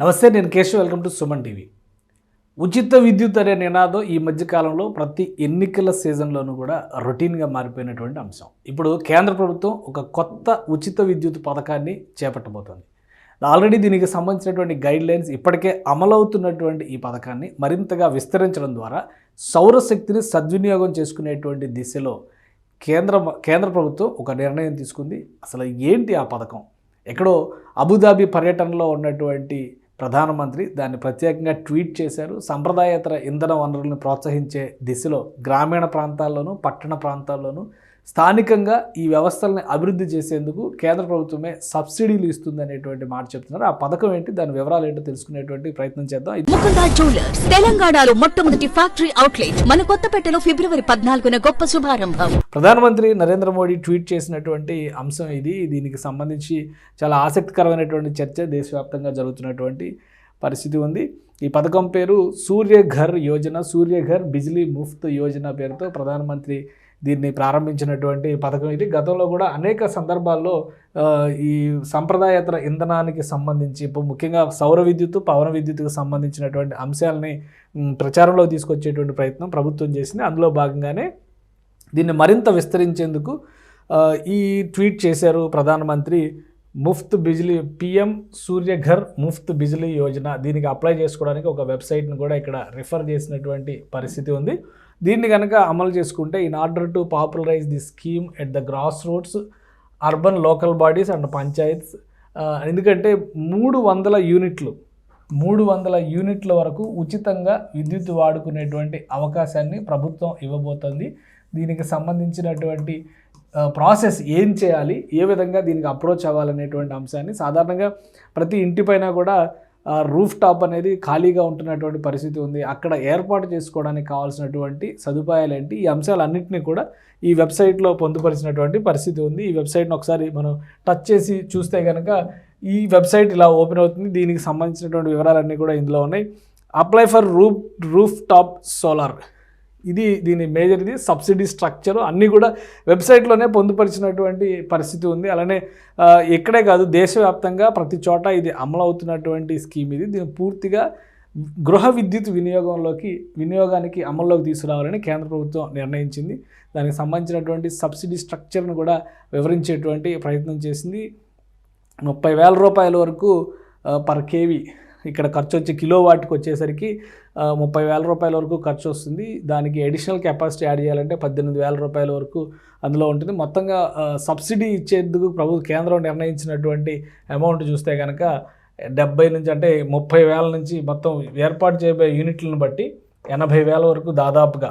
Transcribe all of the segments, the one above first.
నమస్తే నేను Keshav. Welcome to Suman TV. ఉచిత విద్యుత్ అనే నినాదం ఈ మధ్యకాలంలో ప్రతి ఎన్నికల సీజన్లోనూ కూడా రొటీన్గా మారిపోయినటువంటి అంశం. ఇప్పుడు కేంద్ర ప్రభుత్వం ఒక కొత్త ఉచిత విద్యుత్ పథకాన్ని చేపట్టబోతోంది. ఆల్రెడీ దీనికి సంబంధించినటువంటి గైడ్ లైన్స్ ఇప్పటికే అమలవుతున్నటువంటి ఈ పథకాన్ని మరింతగా విస్తరించడం ద్వారా సౌరశక్తిని సద్వినియోగం చేసుకునేటువంటి దిశలో కేంద్ర కేంద్ర ప్రభుత్వం ఒక నిర్ణయం తీసుకుంది. అసలు ఏంటి ఆ పథకం? ఎక్కడో అబుదాబి పర్యటనలో ఉన్నటువంటి ప్రధానమంత్రి దాన్ని ప్రత్యేకంగా ట్వీట్ చేశారు. సంప్రదాయేతర ఇంధన వనరులను ప్రోత్సహించే దిశలో గ్రామీణ ప్రాంతాల్లోనూ పట్టణ ప్రాంతాల్లోనూ స్థానికంగా ఈ వ్యవస్థలను అభివృద్ధి చేసేందుకు కేంద్ర ప్రభుత్వమే సబ్సిడీలు ఇస్తుంది అనేటువంటి మాట చెప్తున్నారు. ఆ పథకం ఏంటి? దాని వివరాలు ఏంటో తెలుసుకునేటువంటి ప్రయత్నం చేద్దాం. ముకుందా జ్యువెలర్స్ తెలంగాణలో మొట్టమొదటి ఫ్యాక్టరీ అవుట్లెట్ మన కొత్తపేటలో ఫిబ్రవరి పద్నాలుగున గొప్ప శుభారంభం. ప్రధానమంత్రి నరేంద్ర మోడీ ట్వీట్ చేసినటువంటి అంశం ఇది. దీనికి సంబంధించి చాలా ఆసక్తికరమైనటువంటి చర్చ దేశవ్యాప్తంగా జరుగుతున్నటువంటి పరిస్థితి ఉంది. ఈ పథకం పేరు సూర్యఘర్ యోజన సూర్యఘర్ బిజిలీ ముఫ్త్ యోజన పేరుతో ప్రధానమంత్రి దీన్ని ప్రారంభించినటువంటి పథకం ఇది. గతంలో కూడా అనేక సందర్భాల్లో ఈ సంప్రదాయేతర ఇంధనానికి సంబంధించి ఇప్పుడు ముఖ్యంగా సౌర విద్యుత్ పవన విద్యుత్కు సంబంధించినటువంటి అంశాలని ప్రచారంలో తీసుకొచ్చేటువంటి ప్రయత్నం ప్రభుత్వం చేసింది. అందులో భాగంగానే దీన్ని మరింత విస్తరించేందుకు ఈ ట్వీట్ చేశారు ప్రధానమంత్రి ముఫ్త్ బిజిలీ పిఎం సూర్యఘర్ ముఫ్త్ బిజిలీ యోజన. దీనికి అప్లై చేసుకోవడానికి ఒక వెబ్సైట్ని కూడా ఇక్కడ రిఫర్ చేసినటువంటి పరిస్థితి ఉంది. దీన్ని కనుక అమలు చేసుకుంటే in order to popularise the scheme at the grass roots urban local bodies and panchayats ఎందుకంటే మూడు వందల యూనిట్లు మూడు వందల యూనిట్ల వరకు ఉచితంగా విద్యుత్ వాడుకునేటువంటి అవకాశాన్ని ప్రభుత్వం ఇవ్వబోతోంది. దీనికి సంబంధించినటువంటి ప్రాసెస్ ఏం చేయాలి ఏ విధంగా దీనికి అప్రోచ్ అవ్వాలనేటువంటి అంశాన్ని సాధారణంగా ప్రతి ఇంటిపైన కూడా రూఫ్ టాప్ అనేది ఖాళీగా ఉంటున్నటువంటి పరిస్థితి ఉంది. అక్కడ ఏర్పాటు చేసుకోవడానికి కావాల్సినటువంటి సదుపాయాలు ఏంటి ఈ అంశాలన్నింటినీ కూడా ఈ వెబ్సైట్లో పొందుపరిచినటువంటి పరిస్థితి ఉంది. ఈ వెబ్సైట్ని ఒకసారి మనం టచ్ చేసి చూస్తే కనుక ఈ వెబ్సైట్ ఇలా ఓపెన్ అవుతుంది. దీనికి సంబంధించినటువంటి వివరాలన్నీ కూడా ఇందులో ఉన్నాయి. Apply for roof roof top solar. ఇది దీని మేజర్ ఇది సబ్సిడీ స్ట్రక్చర్ అన్నీ కూడా వెబ్సైట్లోనే పొందుపరిచినటువంటి పరిస్థితి ఉంది. అలానే ఇక్కడే కాదు దేశవ్యాప్తంగా ప్రతి చోట ఇది అమలు అవుతున్నటువంటి స్కీమ్ ఇది. దీన్ని పూర్తిగా గృహ విద్యుత్ వినియోగంలోకి వినియోగానికి అమల్లోకి తీసుకురావాలని కేంద్ర ప్రభుత్వం నిర్ణయించింది. దానికి సంబంధించినటువంటి సబ్సిడీ స్ట్రక్చర్ను కూడా వివరించేటువంటి ప్రయత్నం చేసింది. ముప్పై వేల రూపాయల వరకు పర్ కేవీ ఇక్కడ ఖర్చు వచ్చి కిలో వాటికి వచ్చేసరికి ముప్పై వేల రూపాయల వరకు ఖర్చు వస్తుంది దానికి అడిషనల్ కెపాసిటీ యాడ్ చేయాలంటే పద్దెనిమిది వేల రూపాయల వరకు అందులో ఉంటుంది. మొత్తంగా సబ్సిడీ ఇచ్చేందుకు ప్రభు కేంద్రం నిర్ణయించినటువంటి అమౌంట్ చూస్తే కనుక డెబ్బై నుంచి అంటే ముప్పై వేల నుంచి మొత్తం ఏర్పాటు చేయబోయే యూనిట్లను బట్టి ఎనభై వేల వరకు దాదాపుగా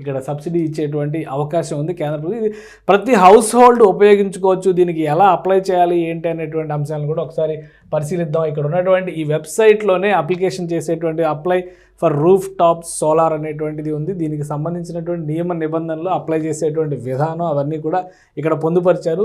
ఇక్కడ సబ్సిడీ ఇచ్చేటువంటి అవకాశం ఉంది కేంద్ర ప్రభుత్వం. ఇది ప్రతి హౌస్ హోల్డ్ ఉపయోగించుకోవచ్చు. దీనికి ఎలా అప్లై చేయాలి? ఏంటి అనేటువంటి అంశాలను కూడా ఒకసారి పరిశీలిద్దాం. ఇక్కడ ఉన్నటువంటి ఈ వెబ్సైట్లోనే అప్లికేషన్ చేసేటువంటి apply for roof top solar అనేటువంటిది ఉంది. దీనికి సంబంధించినటువంటి నియమ నిబంధనలు అప్లై చేసేటువంటి విధానం అవన్నీ కూడా ఇక్కడ పొందుపరిచారు.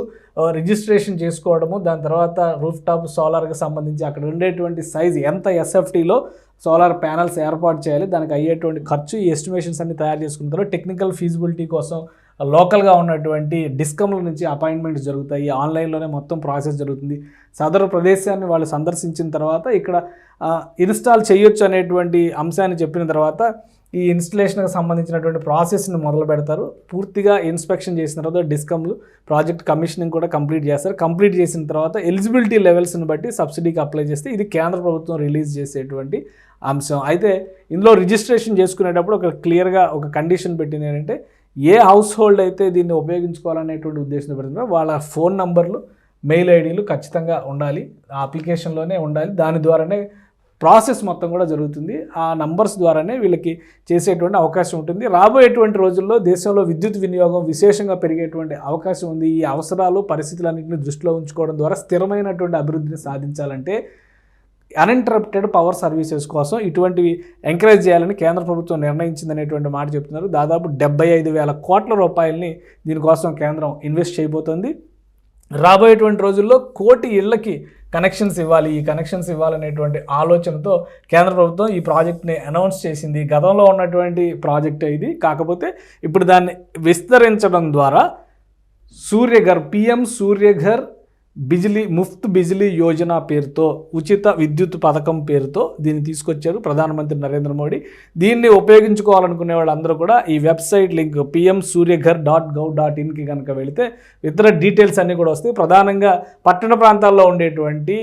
రిజిస్ట్రేషన్ చేసుకోవడము దాని తర్వాత రూఫ్ టాప్ సోలార్కి సంబంధించి అక్కడ ఉండేటువంటి సైజ్ ఎంత ఎస్ఎఫ్టీలో సోలార్ ప్యానల్స్ ఏర్పాటు చేయాలి. దానికి అయ్యేటువంటి ఖర్చు ఈ ఎస్టిమేషన్స్ అన్ని తయారు చేసుకుంటారు టెక్నికల్ ఫీజిబిలిటీ కోసం లోకల్గా ఉన్నటువంటి డిస్కమ్ల నుంచి అపాయింట్మెంట్స్ జరుగుతాయి. ఆన్లైన్లోనే మొత్తం ప్రాసెస్ జరుగుతుంది. సదరు ప్రదేశాన్ని వాళ్ళు సందర్శించిన తర్వాత ఇక్కడ ఇన్స్టాల్ చేయొచ్చు అనేటువంటి అంశాన్ని చెప్పిన తర్వాత ఈ ఇన్స్టలేషన్కి సంబంధించినటువంటి ప్రాసెస్ని మొదలు పెడతారు. పూర్తిగా ఇన్స్పెక్షన్ చేసిన తర్వాత డిస్కమ్లు ప్రాజెక్ట్ కమిషనింగ్ కూడా కంప్లీట్ చేస్తారు. కంప్లీట్ చేసిన తర్వాత ఎలిజిబిలిటీ లెవెల్స్ని బట్టి సబ్సిడీకి అప్లై చేస్తే ఇది కేంద్ర ప్రభుత్వం రిలీజ్ చేసేటువంటి అంశం. అయితే ఇందులో రిజిస్ట్రేషన్ చేసుకునేటప్పుడు ఒక క్లియర్గా ఒక కండిషన్ పెట్టింది ఏంటంటే ఏ హౌస్ హోల్డ్ అయితే దీన్ని ఉపయోగించుకోవాలనేటువంటి ఉద్దేశంతో పెడుతుందో వాళ్ళ ఫోన్ నంబర్లు మెయిల్ ఐడీలు ఖచ్చితంగా ఉండాలి. ఆ అప్లికేషన్లోనే ఉండాలి. దాని ద్వారానే ప్రాసెస్ మొత్తం కూడా జరుగుతుంది. ఆ నంబర్స్ ద్వారానే వీళ్ళకి చేసేటువంటి అవకాశం ఉంటుంది. రాబోయేటువంటి రోజుల్లో దేశంలో విద్యుత్ వినియోగం విశేషంగా పెరిగేటువంటి అవకాశం ఉంది. ఈ అవసరాలు పరిస్థితులన్నింటినీ దృష్టిలో ఉంచుకోవడం ద్వారా స్థిరమైనటువంటి అభివృద్ధిని సాధించాలంటే అన్ఇంటరప్టెడ్ పవర్ సర్వీసెస్ కోసం ఇటువంటివి ఎంకరేజ్ చేయాలని కేంద్ర ప్రభుత్వం నిర్ణయించిందనేటువంటి మాట చెప్తున్నారు. దాదాపు డెబ్బై ఐదు వేల కోట్ల రూపాయలని దీనికోసం కేంద్రం ఇన్వెస్ట్ చేయబోతోంది. రాబోయేటువంటి రోజుల్లో కోటి ఇళ్ళకి కనెక్షన్స్ ఇవ్వాలి. ఈ కనెక్షన్స్ ఇవ్వాలనేటువంటి ఆలోచనతో కేంద్ర ప్రభుత్వం ఈ ప్రాజెక్ట్ని అనౌన్స్ చేసింది. గతంలో ఉన్నటువంటి ప్రాజెక్ట్ ఇది. కాకపోతే ఇప్పుడు దాన్ని విస్తరించడం ద్వారా సూర్యఘర్ పిఎం సూర్యఘర్ బిజిలీ ముఫ్త్ బిజిలీ యోజన పేరుతో ఉచిత విద్యుత్ పథకం పేరుతో దీన్ని తీసుకొచ్చారు ప్రధానమంత్రి నరేంద్ర మోడీ. దీన్ని ఉపయోగించుకోవాలనుకునే వాళ్ళందరూ కూడా ఈ website link PM Surya Ghar dot gov dot ఇన్కి కనుక వెళితే ఇతర డీటెయిల్స్ అన్నీ కూడా వస్తాయి. ప్రధానంగా పట్టణ ప్రాంతాల్లో ఉండేటువంటి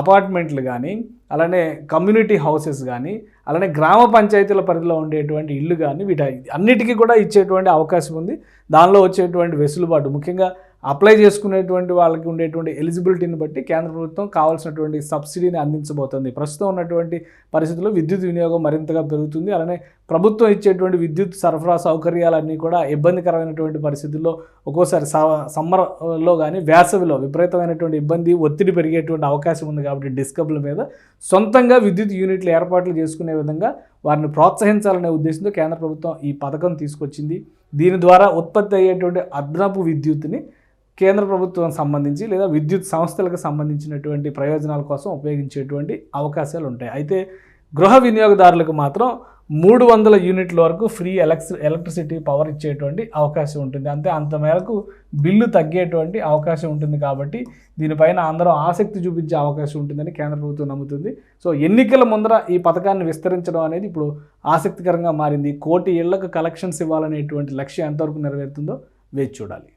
అపార్ట్మెంట్లు కానీ అలానే కమ్యూనిటీ హౌసెస్ కానీ అలానే గ్రామ పంచాయతీల పరిధిలో ఉండేటువంటి ఇల్లు కానీ వీటి అన్నిటికీ కూడా ఇచ్చేటువంటి అవకాశం ఉంది. దానిలో వచ్చేటువంటి వెసులుబాటు. ముఖ్యంగా అప్లై చేసుకునేటువంటి వాళ్ళకి ఉండేటువంటి ఎలిజిబిలిటీని బట్టి కేంద్ర ప్రభుత్వం కావాల్సినటువంటి సబ్సిడీని అందించబోతుంది. ప్రస్తుతం ఉన్నటువంటి పరిస్థితుల్లో విద్యుత్ వినియోగం మరింతగా పెరుగుతుంది. అలానే ప్రభుత్వం ఇచ్చేటువంటి విద్యుత్ సరఫరా సౌకర్యాలన్నీ కూడా ఇబ్బందికరమైనటువంటి పరిస్థితుల్లో ఒక్కోసారి స- సమ్మర్లో కానీ వేసవిలో విపరీతమైనటువంటి ఇబ్బంది ఒత్తిడి పెరిగేటువంటి అవకాశం ఉంది కాబట్టి డిస్కబ్ల మీద సొంతంగా విద్యుత్ యూనిట్లు ఏర్పాట్లు చేసుకునే విధంగా వారిని ప్రోత్సహించాలనే ఉద్దేశంతో కేంద్ర ప్రభుత్వం ఈ పథకం తీసుకొచ్చింది. దీని ద్వారా ఉత్పత్తి అయ్యేటువంటి అదనపు విద్యుత్ని కేంద్ర ప్రభుత్వం సంబంధించి లేదా విద్యుత్ సంస్థలకు సంబంధించినటువంటి ప్రయోజనాల కోసం ఉపయోగించేటువంటి అవకాశాలు ఉంటాయి. అయితే గృహ వినియోగదారులకు మాత్రం మూడు వందల యూనిట్ల వరకు ఫ్రీ ఎలక్స్ ఎలక్ట్రిసిటీ పవర్ ఇచ్చేటువంటి అవకాశం ఉంటుంది. అంతే అంత మేరకు బిల్లు తగ్గేటువంటి అవకాశం ఉంటుంది కాబట్టి దీనిపైన అందరూ ఆసక్తి చూపించే అవకాశం ఉంటుందని కేంద్ర ప్రభుత్వం నమ్ముతుంది. సో ఎన్నికల ముందర ఈ పథకాన్ని విస్తరించడం అనేది ఇప్పుడు ఆసక్తికరంగా మారింది. కోటి ఇళ్ళకు కలెక్షన్స్ ఇవ్వాలనేటువంటి లక్ష్యం ఎంతవరకు నెరవేరుతుందో వేచి చూడాలి.